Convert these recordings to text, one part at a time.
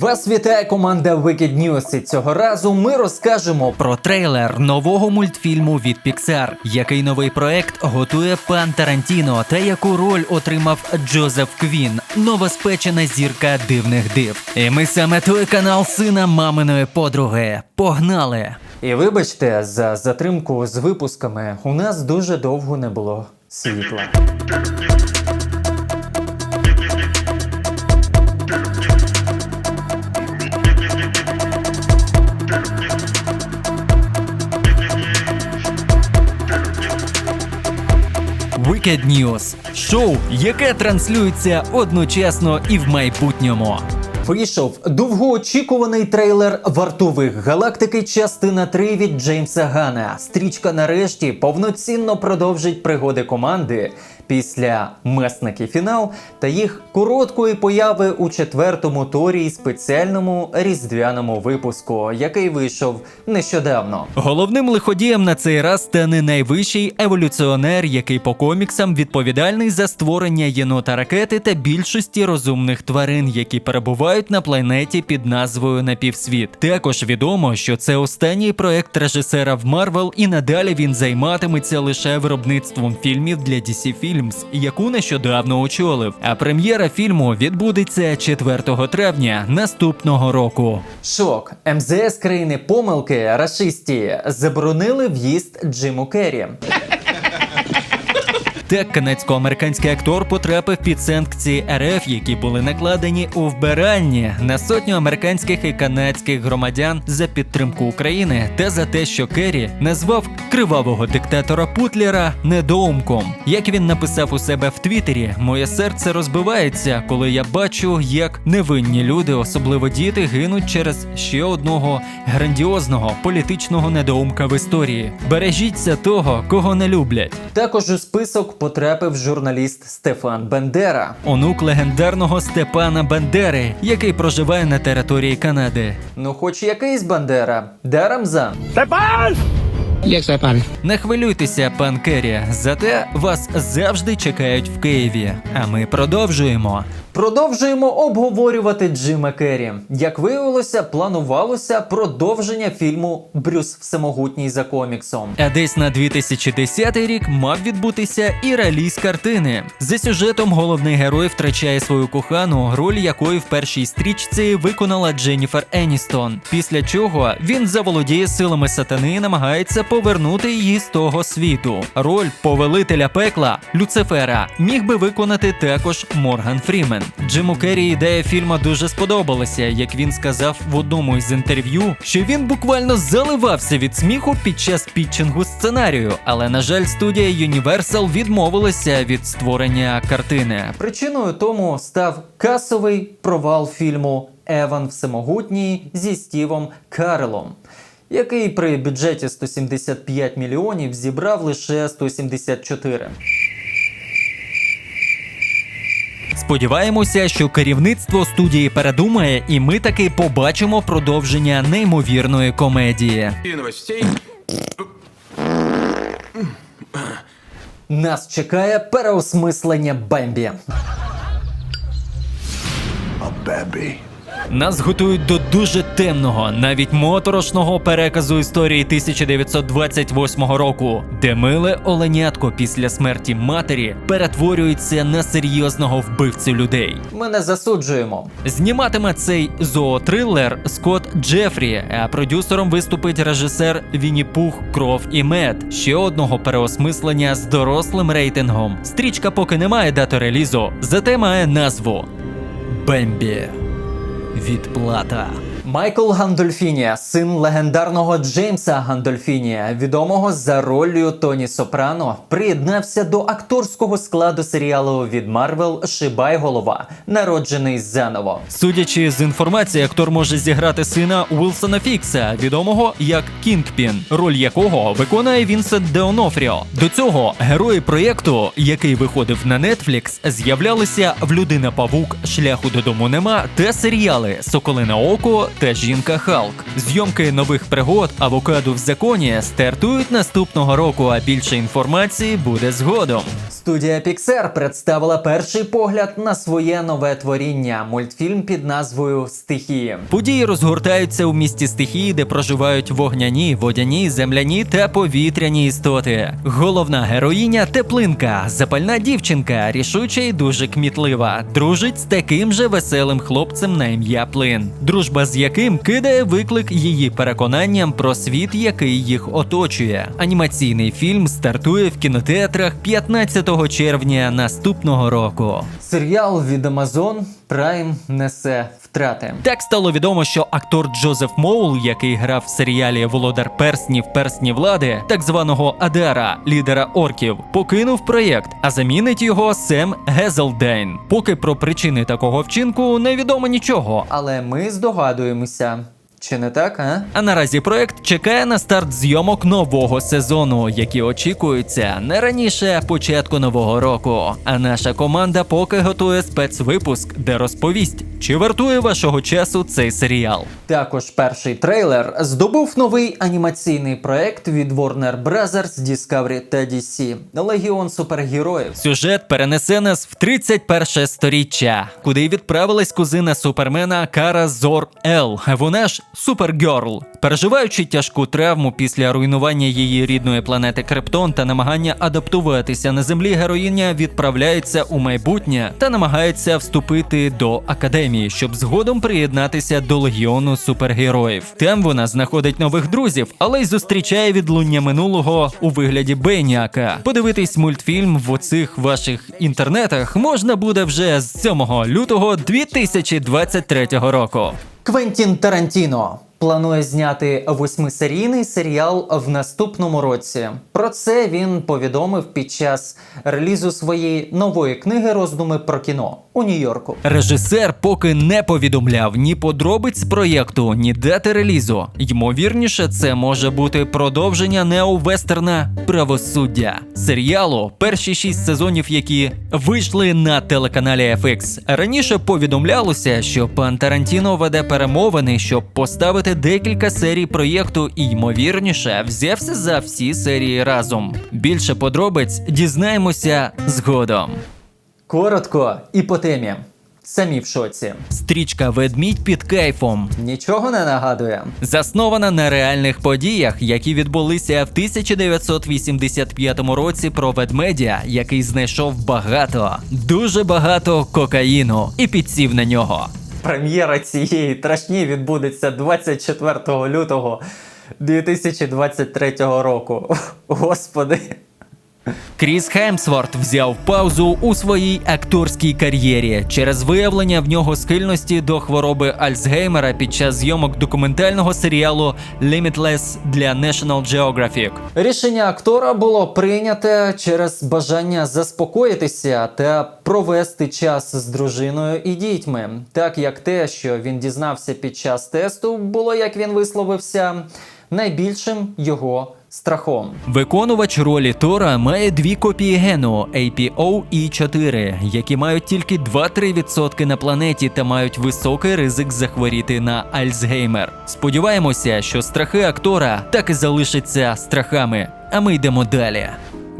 Вас вітає команда Wicked News і цього разу ми розкажемо Про трейлер нового мультфільму від Pixar, який новий проект готує пан Тарантіно, та яку роль отримав Джозеф Квін, новоспечена зірка дивних див. І ми саме той канал сина маминої подруги. Погнали! І вибачте за затримку з випусками. У нас дуже довго не було світла. Wicked News – шоу, яке транслюється одночасно і в майбутньому. Вийшов довгоочікуваний трейлер вартових галактики, частина 3 від Джеймса Гана. Стрічка нарешті повноцінно продовжить пригоди команди після месники фінал та їх короткої появи у четвертому торі спеціальному різдвяному випуску, який вийшов нещодавно. Головним лиходієм на цей раз стане найвищий еволюціонер, який по коміксам відповідальний за створення єнота ракети та більшості розумних тварин, які перебувають на планеті під назвою Напівсвіт. Також відомо, що це останній проект режисера в Марвел, і надалі він займатиметься лише виробництвом фільмів для DC Films, яку нещодавно очолив. А прем'єра фільму відбудеться 4 травня наступного року. Шок МЗС країни помилки рашисті заборонили в'їзд Джиму Керрі. Так, канадсько-американський актор потрапив під санкції РФ, які були накладені у вбиральні на сотню американських і канадських громадян за підтримку України та за те, що Керрі назвав кривавого диктатора Путлера недоумком. Як він написав у себе в Твіттері, моє серце розбивається, коли я бачу, як невинні люди, особливо діти, гинуть через ще одного грандіозного політичного недоумка в історії. Бережіться того, кого не люблять. Також у потрапив журналіст Стефан Бендера. онук легендарного Степана Бендери, який проживає на території Канади. Ну, хоч якийсь Бандера, де Рамзан? Як це пан? Не хвилюйтеся, пан Керрі, зате вас завжди чекають в Києві. А ми продовжуємо. Продовжуємо обговорювати Джима Керрі. Як виявилося, планувалося продовження фільму Брюс Всемогутній за коміксом. А десь на 2010 рік мав відбутися і реліз картини. За сюжетом головний герой втрачає свою кохану, роль якої в першій стрічці виконала Дженніфер Еністон. Після чого він заволодіє силами сатани і намагається повернути її з того світу. Роль повелителя пекла Люцифера міг би виконати також Морган Фрімен. Джиму Керрі ідея фільму дуже сподобалася, як він сказав в одному із інтерв'ю, що він буквально заливався від сміху під час пітчингу сценарію. Але на жаль, студія Universal відмовилася від створення картини. Причиною тому став касовий провал фільму Еван Всемогутній зі Стівом Карелом, який при бюджеті 175 мільйонів зібрав лише 174. Сподіваємося, що керівництво студії передумає, і ми таки побачимо продовження неймовірної комедії. Нас чекає переосмислення Бембі. Нас готують до дуже темного, навіть моторошного переказу історії 1928 року, де миле оленятко після смерті матері перетворюється на серйозного вбивцю людей. Ми не засуджуємо. Зніматиме цей зоотрилер Скотт Джефрі, а продюсером виступить режисер Вінні Пух, Кров і Мед. Ще одного переосмислення з дорослим рейтингом. Стрічка поки не має дати релізу, зате має назву Бембі. Відплата. Майкл Гандольфіні, син легендарного Джеймса Гандольфіні, відомого за роллю Тоні Сопрано, приєднався до акторського складу серіалу від Марвел Шибай голова, народжений заново. Судячи з інформації, актор може зіграти сина Уилсона Фікса, відомого як Кінгпін, роль якого виконує Вінсент Деонофріо. До цього герої проєкту, який виходив на Netflix, з'являлися в Людина Павук, Шляху додому нема та серіали Соколине Око та Жінка Халк. Зйомки нових пригод Авокадо в законі стартують наступного року, а більше інформації буде згодом. Студія Pixar представила перший погляд на своє нове творіння мультфільм під назвою Стихії. Події розгортаються у місті стихії, де проживають вогняні, водяні, земляні та повітряні істоти. Головна героїня теплинка, запальна дівчинка, рішуча і дуже кмітлива, дружить з таким же веселим хлопцем на ім'я Плин, дружба з яким кидає виклик її переконанням про світ, який їх оточує. Анімаційний фільм стартує в кінотеатрах 15 червня наступного року. Серіал від Amazon Prime несе втрати. Так стало відомо, що актор Джозеф Моул, який грав в серіалі Володар Перснів Персні влади, так званого Адера, лідера орків, покинув проєкт, а замінить його Сем Гезелдейн. Поки про причини такого вчинку невідомо нічого. Але ми здогадуємося, чи не так, а? А наразі проект чекає на старт зйомок нового сезону, які очікуються не раніше початку нового року. А наша команда поки готує спецвипуск, де розповість, чи вартує вашого часу цей серіал. Також перший трейлер здобув новий анімаційний проект від Warner Bros. Discovery та DC Легіон супергероїв. Сюжет перенесе нас в 31 сторіччя, куди відправилась кузина супермена Кара Зор Ел. Вона ж Супергерл. Переживаючи тяжку травму після руйнування її рідної планети Криптон та намагання адаптуватися на землі, героїня відправляється у майбутнє та намагається вступити до академії, щоб згодом приєднатися до легіону супергероїв. Там вона знаходить нових друзів, але й зустрічає відлуння минулого у вигляді Бейніака. Подивитись мультфільм в оцих ваших інтернетах можна буде вже з 7 лютого 2023 року. Квентін Тарантіно планує зняти восьмисерійний серіал в наступному році. Про це він повідомив під час релізу своєї нової книги Роздуми про кіно у Нью-Йорку. Режисер поки не повідомляв ні подробиць проєкту, ні дати релізу. Ймовірніше, це може бути продовження неовестерна правосуддя серіалу, перші шість сезонів, які вийшли на телеканалі FX. Раніше повідомлялося, що пан Тарантіно веде перемовини, щоб поставити декілька серій проєкту, і ймовірніше взявся за всі серії разом. Більше подробиць дізнаємося згодом. Коротко і по темі. Самі в шоці. Стрічка Ведмідь під кайфом. Нічого не нагадує. Заснована на реальних подіях, які відбулися в 1985 році про ведмедя, який знайшов багато, дуже багато кокаїну і підсів на нього. Прем'єра цієї трашні відбудеться 24 лютого 2023 року. Господи. Кріс Хемсворт взяв паузу у своїй акторській кар'єрі через виявлення в нього схильності до хвороби Альцгеймера під час зйомок документального серіалу Limitless для National Geographic. Рішення актора було прийняте через бажання заспокоїтися та провести час з дружиною і дітьми, так як те, що він дізнався під час тесту, було, як він висловився, найбільшим його страхом. Виконувач ролі Тора має дві копії гену APO і 4 які мають тільки 2-3% на планеті та мають високий ризик захворіти на Альцгеймер. Сподіваємося, що страхи актора так і залишаться страхами. А ми йдемо далі.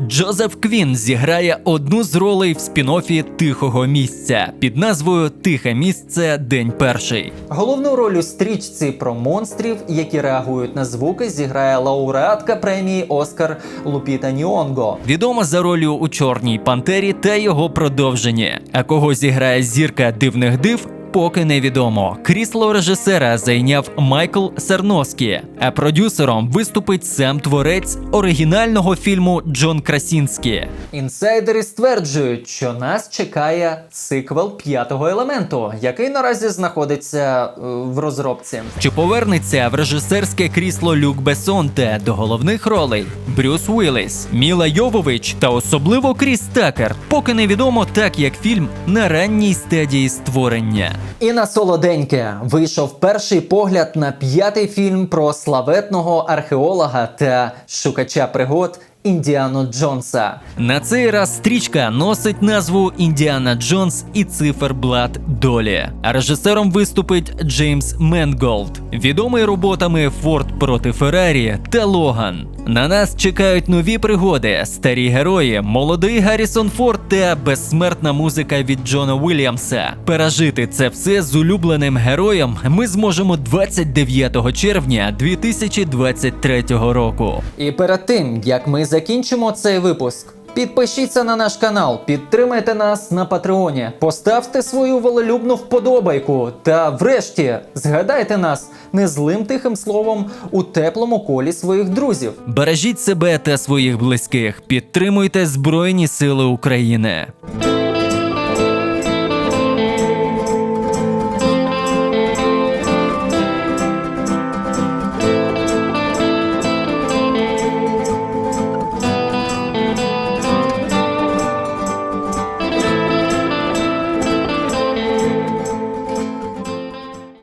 Джозеф Квін зіграє одну з ролей в спін-оффі Тихого місця під назвою Тихе місце День перший. Головну роль у стрічці про монстрів, які реагують на звуки, зіграє лауреатка премії Оскар Лупіта Ньонго. Відома за ролью у Чорній Пантері та його продовженні. А кого зіграє зірка дивних див? Поки невідомо. Крісло режисера зайняв Майкл Сарноскі, а продюсером виступить сам творець оригінального фільму Джон Красінський. Інсайдери стверджують, що нас чекає сиквел п'ятого елементу, який наразі знаходиться е, в розробці. Чи повернеться в режисерське крісло Люк Бесон та до головних ролей Брюс Уілліс, Міла Йовович та особливо Кріс Такер, поки невідомо так як фільм на ранній стадії створення. І на солоденьке вийшов перший погляд на п'ятий фільм про славетного археолога та шукача пригод Індіану Джонса. На цей раз стрічка носить назву Індіана Джонс і циферблат долі. А режисером виступить Джеймс Менголд, відомий роботами Форд проти Феррарі та Логан. На нас чекають нові пригоди, старі герої, молодий Гаррісон Форд та безсмертна музика від Джона Уільямса. Пережити це все з улюбленим героєм ми зможемо 29 червня 2023 року. І перед тим як ми закінчимо цей випуск. Підпишіться на наш канал, підтримайте нас на Патреоні, поставте свою волелюбну вподобайку та, врешті, згадайте нас незлим тихим словом у теплому колі своїх друзів. Бережіть себе та своїх близьких, підтримуйте Збройні Сили України.